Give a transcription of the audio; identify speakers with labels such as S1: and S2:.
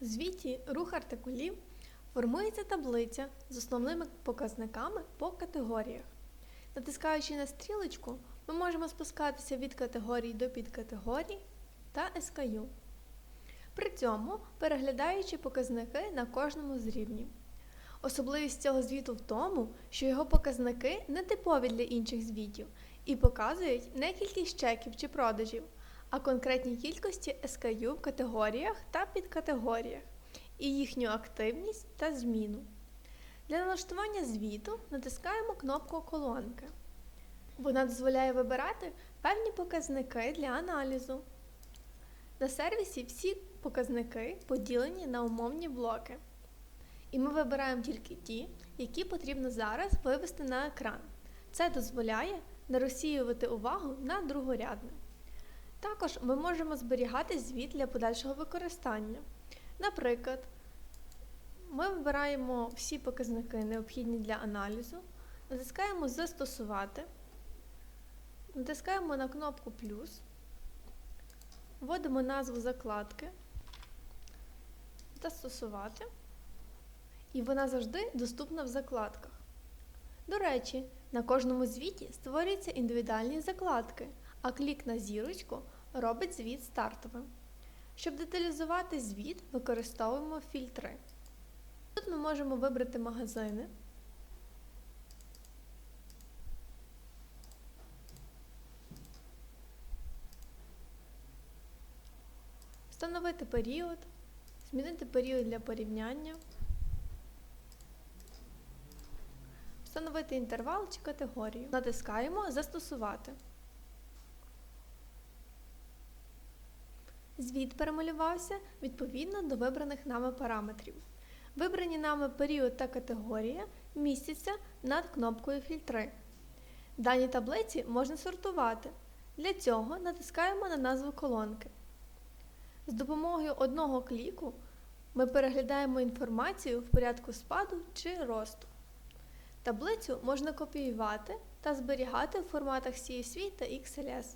S1: В звіті рух артикулів формується таблиця з основними показниками по категоріях. Натискаючи на стрілочку, ми можемо спускатися від категорій до підкатегорій та SKU. При цьому переглядаючи показники на кожному з рівнів. Особливість цього звіту в тому, що його показники не типові для інших звітів і показують не кількість чеків чи продажів, а конкретні кількості SKU в категоріях та підкатегоріях і їхню активність та зміну. Для налаштування звіту натискаємо кнопку колонки. Вона дозволяє вибирати певні показники для аналізу. На сервісі всі показники поділені на умовні блоки. І ми вибираємо тільки ті, які потрібно зараз вивести на екран. Це дозволяє не розсіювати увагу на другорядне. Також ми можемо зберігати звіт для подальшого використання. Наприклад, ми вибираємо всі показники, необхідні для аналізу, натискаємо Застосувати, натискаємо на кнопку плюс, вводимо назву закладки, Застосувати, і вона завжди доступна в закладках. До речі, на кожному звіті створюються індивідуальні закладки, а клік на зірочку робить звіт стартовим. Щоб деталізувати звіт, використовуємо фільтри. Тут ми можемо вибрати магазини. Встановити період, змінити період для порівняння, встановити інтервал чи категорію. Натискаємо Застосувати. Звіт перемалювався відповідно до вибраних нами параметрів. Вибрані нами період та категорія містяться над кнопкою Фільтри. Дані таблиці можна сортувати. Для цього натискаємо на назву колонки. З допомогою одного кліку ми переглядаємо інформацію в порядку спаду чи росту. Таблицю можна копіювати та зберігати в форматах CSV та XLS.